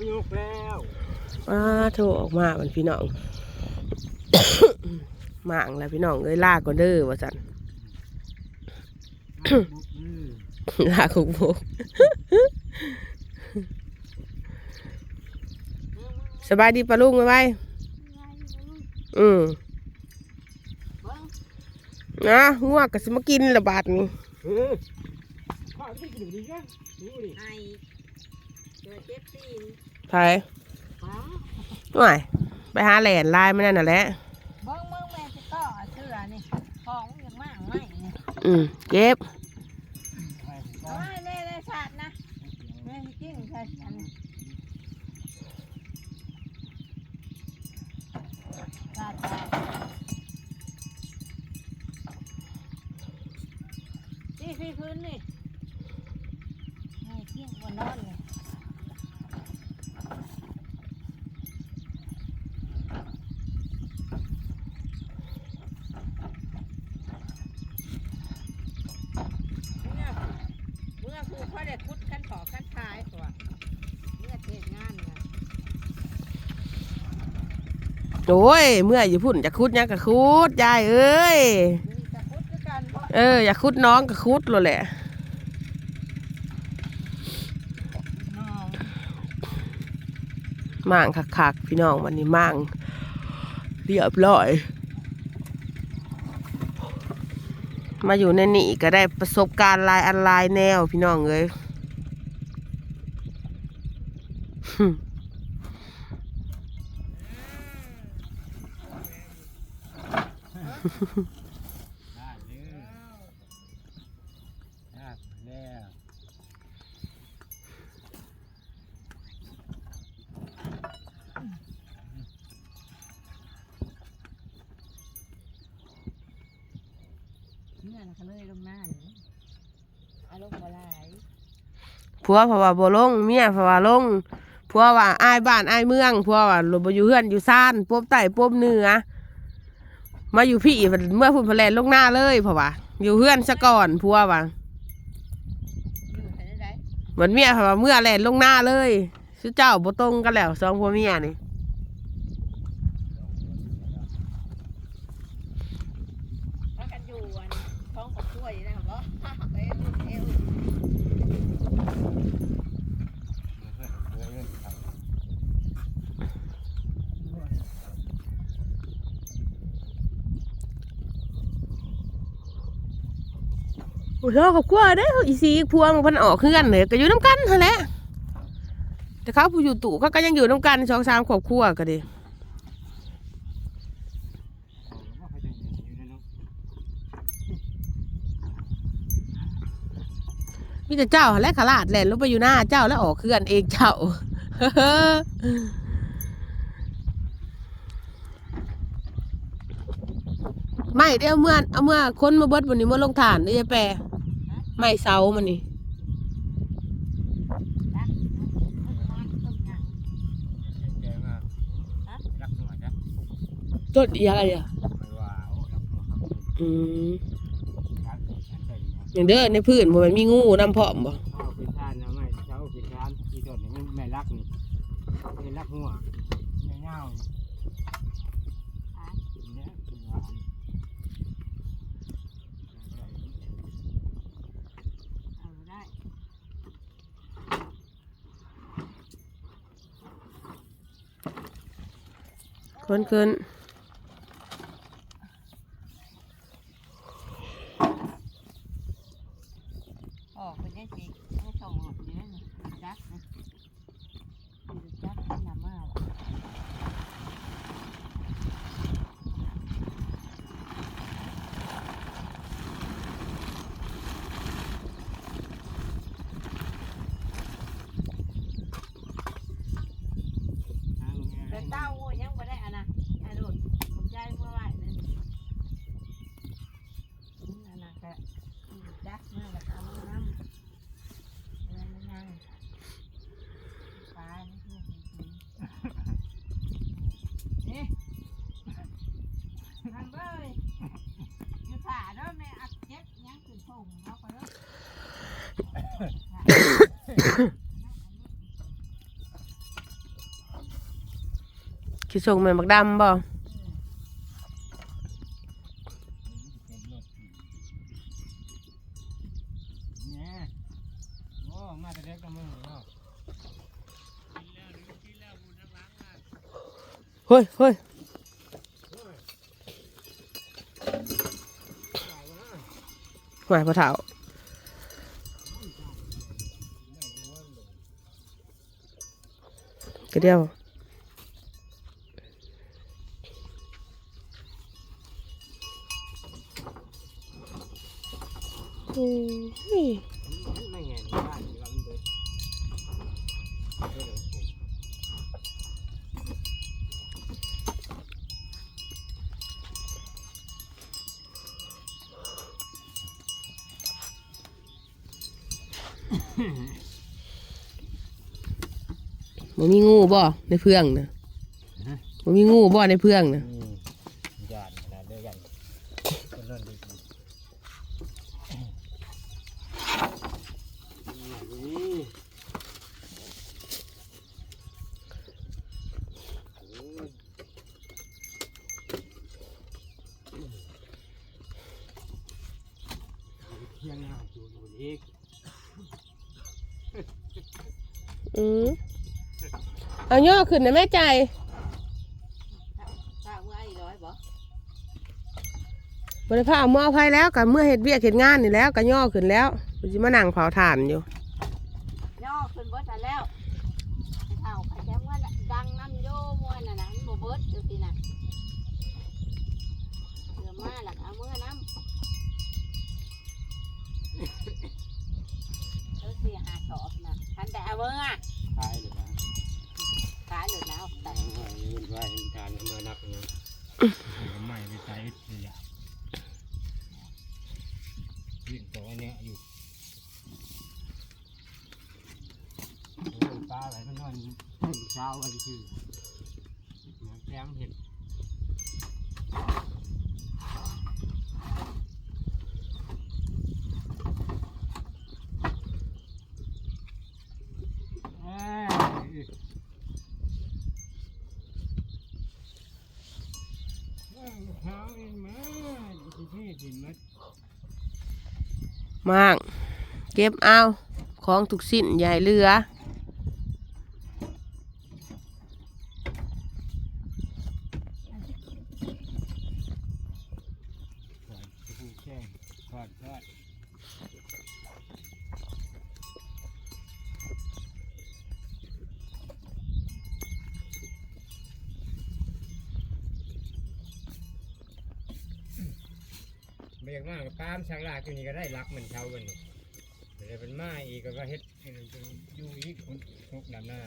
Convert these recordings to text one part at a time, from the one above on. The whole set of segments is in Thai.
พยุกแล้วอ้าโทรออกมามันพี่น้อง หมางแล้วพี่น้องเอ้ยลาก่อนเด้อว่าจันอืมลาคุกโบกสบายดีปะลุงไหมไหมอืมนะง่วงกับสมากินระบาดนี่เออข้าวที่กินดีกันดูดิไอเจอเจ็บตีน ไปหน่อยไปหาแหลนลายไม่นั่นน่ะแหละเบิ้งเบิ้งแม่จะก็เชื่อนี่ของอย่างมากไม่นี่อืมเก็บเอาไว้เล่เล่ชาตินะแม่จริงใช่อันนี้ชาติชาติที่ที่พื้นนี่แม่จริงบนนอนเลยเมื่อเมื่อครูเขาได้คุดขั้นขอขั้นท้ายตัวเมื่อเทศงานนะ โอ้ยเมื่ออยู่พุ่นจะคุดหยังกะคุดยายเอ้ยมีแต่คุดด้วยกันเพราะเอออยากคุดน้องกะคุดเลยแหละน้องม่างคักๆพี่น้องวันนี้ม่างเรียบร้อย มาอยู่ในนี่ก็ได้ประสบการณ์หลายอันหลายแนวพี่น้องเอ้ย ได้เลยได้แล้วเมื่อน่ะเขาเลยลงหน้าอยู่อารมณ์บ่หลายผัวเพราะว่าบ่ลงเมียเพราะว่าลงผัวว่าอายบ้านอายเมืองผัวว่าลบอยู่เฮือนอยู่ซ่านปบใต้ปบเหนือ มาอยู่พี่เมื่อพุ่นพนแลนลงหน้าเลยเพราะว่าอยู่เพื่อนซะก่อนพัวว่าเหมือนเมียค่ะว่าเมื่อแลนลงหน้าเลยชื่อเจ้าบ่ตรงกันแล้วสองพัวเมียนี่ พักกันอยู่อันท้องกับกล้วยนะครับบ่ไปเอว เพื่อนเพื่อนเพื่อนครับ โอ้ยกับกลัวเด้ออีสีพวงมันออกเฮือนเลยก็อยู่น้ำกันนั่นแหละแต่เขาผู้อยู่ตู่เขาก็ยังอยู่น้ำกันสองสามครอบครัวก็ดีว่าเขาจะอยู่ในนู้นมีแต่เจ้าและขลาดแหลนลงไปอยู่หน้าเจ้าแล้วออกเฮือนเองเจ้าไม่เดี๋ยวเมื่อเอาเมื่อคนมาเบิดวันนี้มาลงฐานนี่จะแปร ไม่เสามันนี่นะต้มหยังแกมากรักหน่อยนะจดอีกอะไรอะไม่ว่าโอ้รักหน่อยครับอืมรักฉันใจนะอย่างเด้อในพื้นบ่แมันมีงูน้ำพร้อมบ่เอาเป็นทานนะไม่เช้าเป็นทานที่ต้นนี่ไม่รักนี่เป็นรักหัวเงาๆเนี่ยเป็นหวาน เอาได้ เพิ่นขึ้น ออกเป็นได้สิไม่ส่งออกอยู่ได้นี่จักนะจักเป็นน้ำมาว่ะ ทาง แต่เต้าโอ้ยยังบ่ได้อันน่ะอันโดด ขี้ส่งแม่นบักดำบ่เนี่ยโอ้มาแต่เด็กกับมึงเนาะเฮ้ยเฮ้ยหมายพอเท้าก็เดียว อ้ยไม่เห็นบ้านอยู่ลำเบิดเบิดเลยมันมีงูบ่ในเพื่องนะมันมีงูบ่ในเพื่องนะนี่ยานขนาดเดียวกันคนนั่นดีนี่โอ้ย เที่ยงหน้าอยู่บนอีกอืมเอาย่อขึ้นนะแม่ใจ ถ้าเมื่อไอ้ร้อยบ่บริภาเอามื่ออภัยแล้วกับเมื่อเห็ดเวียกเห็ดงานนี่แล้วก็ย่อขึ้นแล้วมันจะมานั่งเผาถ่านอยู่ ย่อขึ้นเบิดทันแล้วไอ้เท่าไอ้แจ้งว่าดังน้ำโยมวยน่ะนะมันบ่เบิดจังซี่น่ะเดี๋ยวมาหลักเอาเมื่อน้ำ เออสี่ห้าสอบน่ะทันแต่เอาเมื่อตายเลยนะขายเลยนะแต่แต่ว่ายืนไว้การเมื่อนักเนี่ยใหม่ไปใช้ขยะวิ่งตัวเนี้ยอยู่ปลาอะไรมันนอนเช้าวันคือเหมือนแกงเห็ดเอ้ย เท้าเองมาที่ที่ดิน มาก เก็บเอา ของทุกสิ้นใหญ่เหลือ ก่อนจะพูดแจ้งก่อนก่อนเบียกมากกับปามช่างลากตัวนี้ก็ได้รักเหมือนเขาวันนี้เลยเป็นไม้อีกก็ว่าเฮ็ดให้มันเป็นอยู่อีกคนทุกดำหน้า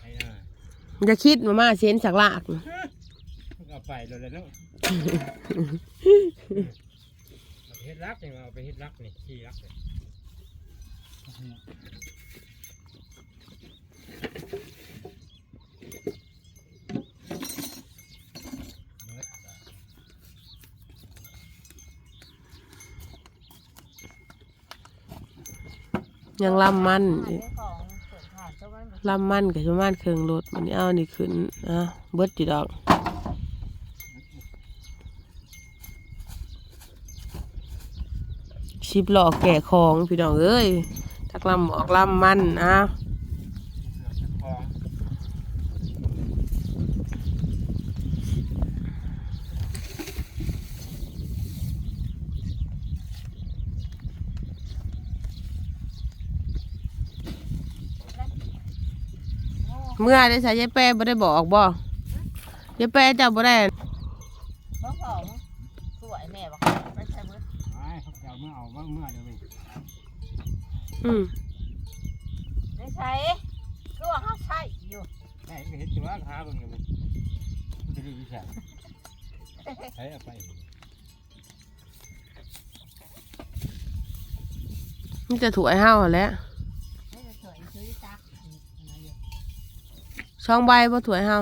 ไอ้หน้าจะคิดมามาเส้นสักลากนะเอาไปเลยเลยเนาะเอาไปเฮ็ดรักยังเอาไปเฮ็ดรักนี่ขี้รักเลยเบิดบาด ยังลำมันอันนี้ของเปิดผ่านเจ้าบ้านลำมันกับชาวบ้านเครื่องรถมันนี้เอานี่ขึ้นอะเบิดจีดอกชิบหลอกแก่ของพี่น้องเอ้ยทักลำออกลำมันอะ เราจะคล้อง เมื่อได้ใส่ยายแปรบ่ได้บอกบ่ยายแปรเจ้าบ่ได้บ้องของสวยแม่บอกไม่ใช่เบิดไอ้เขาจะเอาเมื่อเอาว่าเมื่อเดี๋ยวไปอืมไม่ใช่ก็ว่าเขาใช่อยู่ได้ก็เห็นตัวขาเบิ่งอยู่มันมันจะดูวิชาใช้เอาไปมันจะถวยเฮาหั่นแหล้ว ช่องใบบ่ถวยเฮา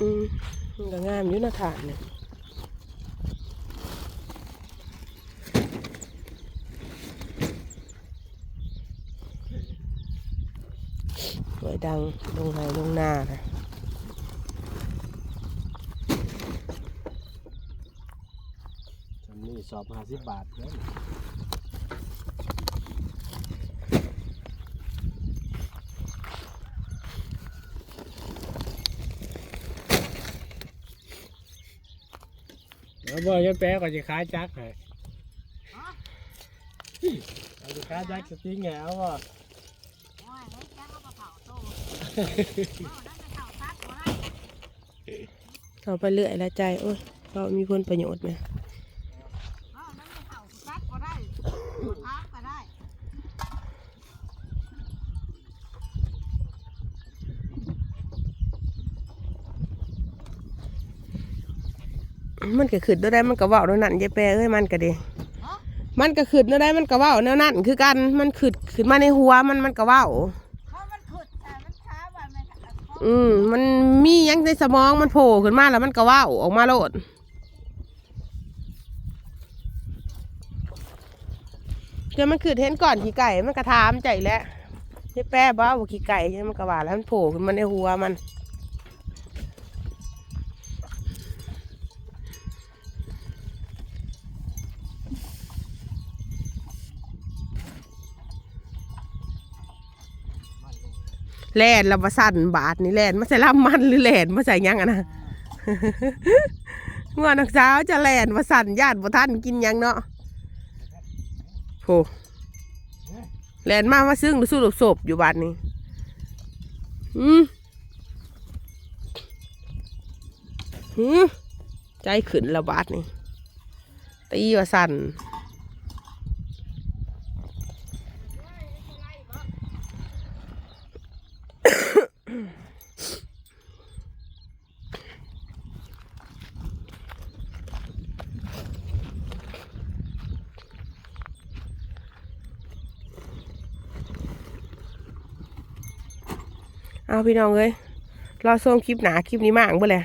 อืมก็งามอยู่นะฐานเนี่ยสวยดังลงไหลงหน้านะอันนี้สอบห้าสิบบาทเด้อ เดี๋ยวบ่จะแปะก็จะขายจักให้เอาลูกค้าแจ็คสติ้งไงเอาบ่โอ้ยเฮ้ยแกเอากระเป๋าโตเอานั่นกระเป๋าซักเอาให้เอาไปเรื่อยละใจ โอ้ยเรามีผลประโยชน์ไหม เอานั่นกระเป๋าซักก็ได้พักก็ได้ มันก็ขึ้นได้ได้มันก็เว้าแนวนั้นยายแปรเอ้ยมันก็ดีมันก็ขึ้นได้ได้มันก็เว้าแนวนั้นคือกันมันขึ้นขึ้นมาในหัวมันมันก็เว้าเพราะมันขุดแต่มันช้าว่ามันเขาอืมมันมีหยังในสมองมันโผล่ขึ้นมาแล้วมันก็เว้าออกมาโลดเดี๋ยวมันขึ้นเห็นก่อนขี่ไก่มันก็ถามใจแล้วยายแปรบ้าว่าขี่ไก่ใช่มันก็ว่าแล้วมันโผล่ขึ้นมาในหัวมัน แล่นแล้วมาสั่นบาทนี่แล่นมาใส่ลำมันหรือแล่นมาใส่ยังอะนะงวนักสาวจะแล่นมาสั่นญาติบ่ท่านกินยังเนาะโหแล่นมามาซึ่งสู้หลบศพอยู่บาทนี้ อืมหืมใจขึ้นและบาทนี่ตีว่าสั่น เอาพี่น้องเอ้ยรอส่งคลิปหนาคลิปนี้มากเบ่แหละ